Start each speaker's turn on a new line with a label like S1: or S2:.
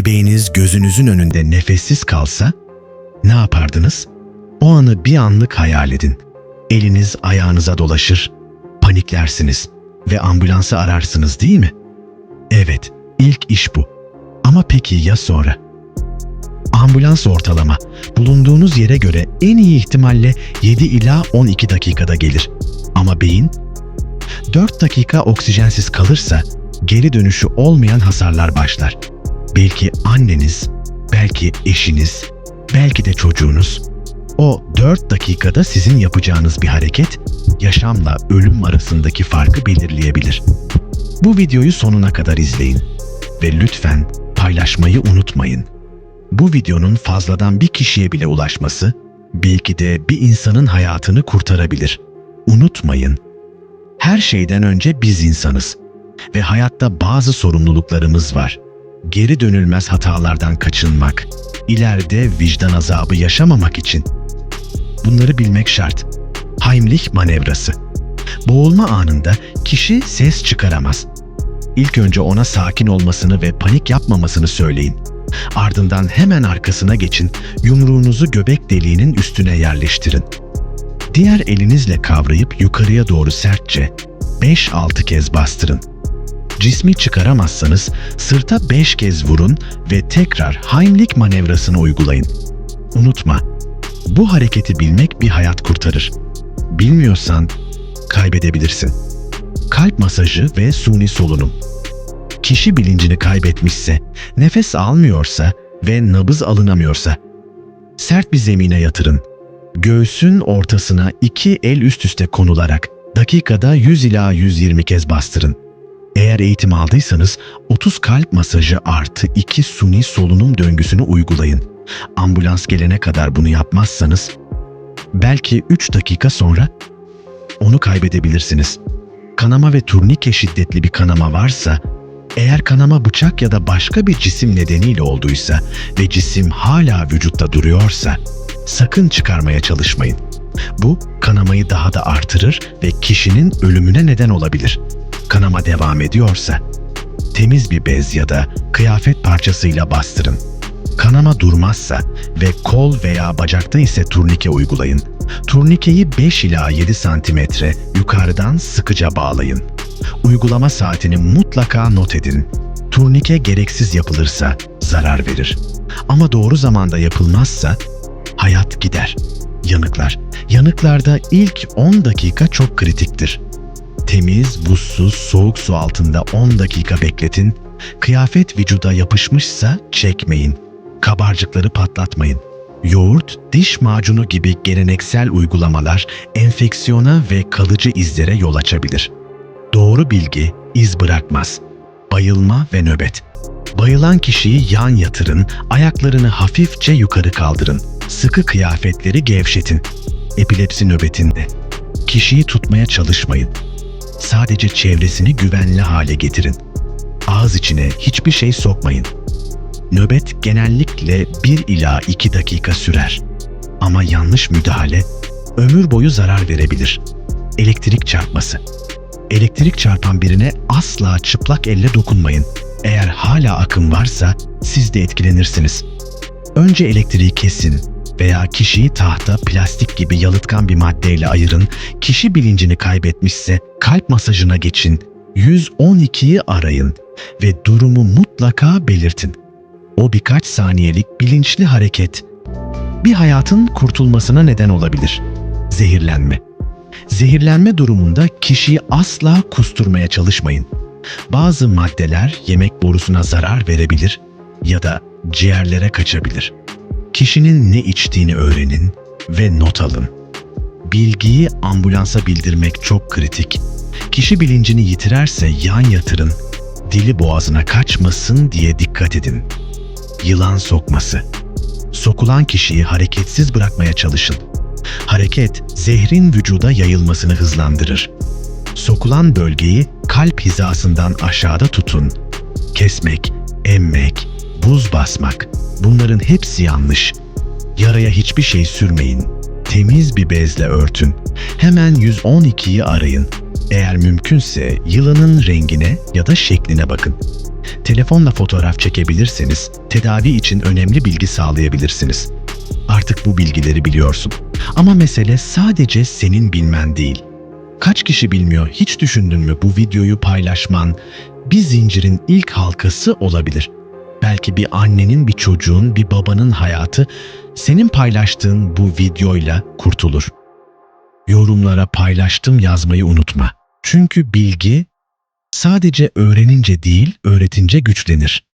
S1: bebeğiniz gözünüzün önünde nefessiz kalsa ne yapardınız? O anı bir anlık hayal edin. Eliniz ayağınıza dolaşır, paniklersiniz ve ambulansı ararsınız değil mi? Evet, ilk iş bu. Ama peki ya sonra? Ambulans ortalama bulunduğunuz yere göre en iyi ihtimalle 7 ila 12 dakikada gelir. Ama beyin 4 dakika oksijensiz kalırsa geri dönüşü olmayan hasarlar başlar. Belki anneniz, belki eşiniz, belki de çocuğunuz. O 4 dakikada sizin yapacağınız bir hareket yaşamla ölüm arasındaki farkı belirleyebilir. Bu videoyu sonuna kadar izleyin ve lütfen paylaşmayı unutmayın. Bu videonun fazladan bir kişiye bile ulaşması belki de bir insanın hayatını kurtarabilir. Unutmayın. Her şeyden önce biz insanız ve hayatta bazı sorumluluklarımız var. Geri dönülmez hatalardan kaçınmak, ileride vicdan azabı yaşamamak için. Bunları bilmek şart. Heimlich manevrası. Boğulma anında kişi ses çıkaramaz. İlk önce ona sakin olmasını ve panik yapmamasını söyleyin. Ardından hemen arkasına geçin, yumruğunuzu göbek deliğinin üstüne yerleştirin. Diğer elinizle kavrayıp yukarıya doğru sertçe 5-6 kez bastırın. Cismi çıkaramazsanız sırta 5 kez vurun ve tekrar Heimlich manevrasını uygulayın. Unutma, bu hareketi bilmek bir hayat kurtarır. Bilmiyorsan kaybedebilirsin. Kalp masajı ve suni solunum. Kişi bilincini kaybetmişse, nefes almıyorsa ve nabız alınamıyorsa sert bir zemine yatırın. Göğsün ortasına iki el üst üste konularak dakikada 100 ila 120 kez bastırın. Eğer eğitim aldıysanız 30 kalp masajı artı 2 suni solunum döngüsünü uygulayın. Ambulans gelene kadar bunu yapmazsanız belki 3 dakika sonra onu kaybedebilirsiniz. Kanama ve turnike şiddetli bir kanama varsa, eğer kanama bıçak ya da başka bir cisim nedeniyle olduysa ve cisim hala vücutta duruyorsa, sakın çıkarmaya çalışmayın. Bu kanamayı daha da artırır ve kişinin ölümüne neden olabilir. Kanama devam ediyorsa, temiz bir bez ya da kıyafet parçasıyla bastırın. Kanama durmazsa ve kol veya bacakta ise turnike uygulayın. Turnikeyi 5 ila 7 santimetre yukarıdan sıkıca bağlayın. Uygulama saatini mutlaka not edin. Turnike gereksiz yapılırsa zarar verir. Ama doğru zamanda yapılmazsa hayat gider. Yanıklar. Yanıklarda ilk 10 dakika çok kritiktir. Temiz, buzsuz, soğuk su altında 10 dakika bekletin. Kıyafet vücuda yapışmışsa çekmeyin. Kabarcıkları patlatmayın. Yoğurt, diş macunu gibi geleneksel uygulamalar enfeksiyona ve kalıcı izlere yol açabilir. Doğru bilgi iz bırakmaz. Bayılma ve nöbet. Bayılan kişiyi yan yatırın, ayaklarını hafifçe yukarı kaldırın. Sıkı kıyafetleri gevşetin. Epilepsi nöbetinde. Kişiyi tutmaya çalışmayın. Sadece çevresini güvenli hale getirin. Ağız içine hiçbir şey sokmayın. Nöbet genellikle 1 ila 2 dakika sürer. Ama yanlış müdahale ömür boyu zarar verebilir. Elektrik çarpması. Elektrik çarpan birine asla çıplak elle dokunmayın. Eğer hala akım varsa siz de etkilenirsiniz. Önce elektriği kesin veya kişiyi tahta, plastik gibi yalıtkan bir maddeyle ayırın. Kişi bilincini kaybetmişse kalp masajına geçin. 112'yi arayın ve durumu mutlaka belirtin. O birkaç saniyelik bilinçli hareket bir hayatın kurtulmasına neden olabilir. Zehirlenme. Zehirlenme durumunda kişiyi asla kusturmaya çalışmayın. Bazı maddeler yemek borusuna zarar verebilir ya da ciğerlere kaçabilir. Kişinin ne içtiğini öğrenin ve not alın. Bilgiyi ambulansa bildirmek çok kritik. Kişi bilincini yitirerse yan yatırın, dili boğazına kaçmasın diye dikkat edin. Yılan sokması. Sokulan kişiyi hareketsiz bırakmaya çalışın. Hareket zehrin vücuda yayılmasını hızlandırır. Sokulan bölgeyi kalp hizasından aşağıda tutun. Kesmek, emmek, buz basmak bunların hepsi yanlış. Yaraya hiçbir şey sürmeyin. Temiz bir bezle örtün. Hemen 112'yi arayın. Eğer mümkünse yılanın rengine ya da şekline bakın. telefonla fotoğraf çekebilirseniz tedavi için önemli bilgi sağlayabilirsiniz. Artık bu bilgileri biliyorsun. Ama mesele sadece senin bilmen değil. Kaç kişi bilmiyor, hiç düşündün mü bu videoyu paylaşman bir zincirin ilk halkası olabilir. Belki bir annenin, bir çocuğun, bir babanın hayatı senin paylaştığın bu videoyla kurtulur. Yorumlara paylaştım yazmayı unutma. Çünkü bilgi sadece öğrenince değil, öğretince güçlenir.